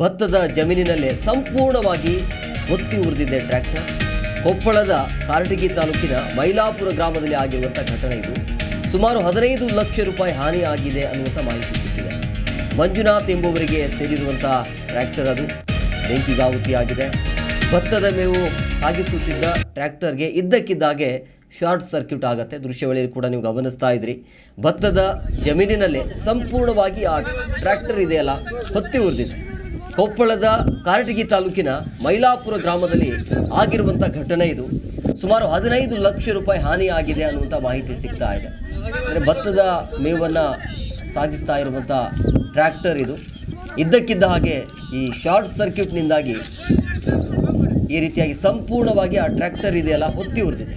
ಭತ್ತದ ಜಮೀನಿನಲ್ಲೇ ಸಂಪೂರ್ಣವಾಗಿ ಹೊತ್ತಿ ಉರಿದಿದೆ ಟ್ರ್ಯಾಕ್ಟರ್. ಕೊಪ್ಪಳದ ಕಾರಟಗಿ ತಾಲೂಕಿನ ಮೈಲಾಪುರ ಗ್ರಾಮದಲ್ಲಿ ಆಗಿರುವಂಥ ಘಟನೆ ಇದು. ಸುಮಾರು ಹದಿನೈದು ಲಕ್ಷ ರೂಪಾಯಿ ಹಾನಿ ಆಗಿದೆ ಅನ್ನುವಂಥ ಮಾಹಿತಿ ಸಿಕ್ಕಿದೆ. ಮಂಜುನಾಥ್ ಎಂಬುವರಿಗೆ ಸೇರಿರುವಂಥ ಟ್ರ್ಯಾಕ್ಟರ್ ಅದು. ಬೆಂಕಿಗಾಹುತಿಯಾಗಿದೆ ಭತ್ತದ ಮೇವು ಸಾಗಿಸುತ್ತಿದ್ದ ಟ್ರ್ಯಾಕ್ಟರ್ಗೆ ಇದ್ದಕ್ಕಿದ್ದಾಗೆ ಶಾರ್ಟ್ ಸರ್ಕ್ಯೂಟ್ ಆಗುತ್ತೆ. ದೃಶ್ಯವಳಿಯಲ್ಲಿ ಕೂಡ ನೀವು ಗಮನಿಸ್ತಾ ಇದ್ರಿ. ಭತ್ತದ ಜಮೀನಿನಲ್ಲೇ ಸಂಪೂರ್ಣವಾಗಿ ಆ ಟ್ರ್ಯಾಕ್ಟರ್ ಇದೆಯಲ್ಲ, ಹೊತ್ತಿ ಉರಿದಿದೆ. ಕೊಪ್ಪಳದ ಕಾರಟಗಿ ತಾಲೂಕಿನ ಮೈಲಾಪುರ ಗ್ರಾಮದಲ್ಲಿ ಆಗಿರುವಂಥ ಘಟನೆ ಇದು. ಸುಮಾರು ಹದಿನೈದು ಲಕ್ಷ ರೂಪಾಯಿ ಹಾನಿ ಆಗಿದೆ ಅನ್ನುವಂಥ ಮಾಹಿತಿ ಸಿಗ್ತಾ ಇದೆ. ಅಂದರೆ ಭತ್ತದ ಮೇವನ್ನು ಸಾಗಿಸ್ತಾ ಇರುವಂಥ ಟ್ರ್ಯಾಕ್ಟರ್ ಇದು. ಇದ್ದಕ್ಕಿದ್ದ ಹಾಗೆ ಈ ಶಾರ್ಟ್ ಸರ್ಕ್ಯೂಟ್ನಿಂದಾಗಿ ಈ ರೀತಿಯಾಗಿ ಸಂಪೂರ್ಣವಾಗಿ ಆ ಟ್ರ್ಯಾಕ್ಟರ್ ಇದೆಯಲ್ಲ ಹೊತ್ತಿ ಉರಿದಿದೆ.